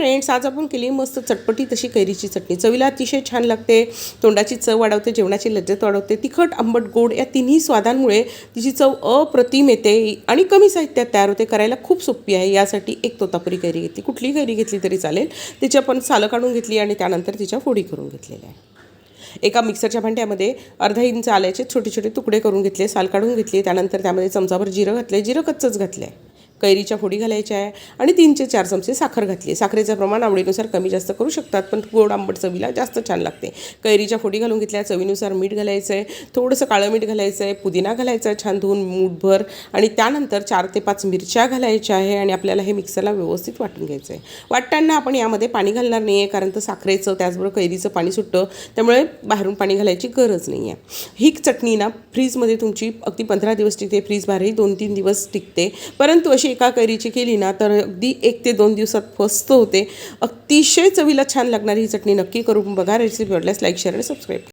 Friends आज आपण केली मस्त चटपटी तशी कैरीची चटणी. चवीला अतिशय छान लागते तोंडाची चव वाढवते जेवणाची लज्जत वाढवते. तिखट आंबट गोड या तिन्ही स्वादांमुळे तिची चव अप्रतिम येते आणि कमी साहित्यात तयार होते. करायला खूप सोपी आहे. यासाठी एक तोतापुरी कैरी घेतली. कुठलीही कैरी घेतली तरी चालेल. तिची आपण सालं काढून घेतली आणि त्यानंतर तिच्या फोडी करून घेतलेल्या आहे एका मिक्सरच्या भांड्यामध्ये अर्धा इंच आल्याचे छोटे छोटे तुकडे करून घेतले साल काढून घेतली त्यानंतर त्यामध्ये चमचाभर जिरं घातले जिरं कच्चंच घातलं आहे कैरीच्या फोडी घालायच्या आहे आणि तीनचे चार चमचे साखर घातली साखरेचं प्रमाण आवडीनुसार कमी जास्त करू शकतात पण गोड आंबट चवीला जास्त छान लागते. कैरीच्या फोडी घालून घेतल्या चवीनुसार मीठ घालायचं आहे थोडंसं काळं मीठ घालायचं आहे पुदिना घालायचा आहे छान धुवून मूठभर आणि त्यानंतर चार ते पाच मिरच्या घालायच्या आहे आणि आपल्याला हे मिक्सरला व्यवस्थित वाटून घ्यायचं आहे. वाटताना आपण यामध्ये पाणी घालणार नाही आहे कारण तर साखरेचं त्याचबरोबर कैरीचं पाणी सुटतं त्यामुळे बाहेरून पाणी घालायची गरज नाही आहे. ही चटणी ना फ्रीजमध्ये तुमची अगदी पंधरा दिवस टिकते फ्रीज बाहेरही दोन तीन दिवस टिकते परंतु अशी अशी एका कैरीची केली ना तर अगदी एक ते दोन दिवसात फस्त होते. अतिशय चवीला छान लागणारी ही चटणी नक्की करून बघा. रेसिपी वाटल्यास लाईक शेअर आणि सबस्क्राईब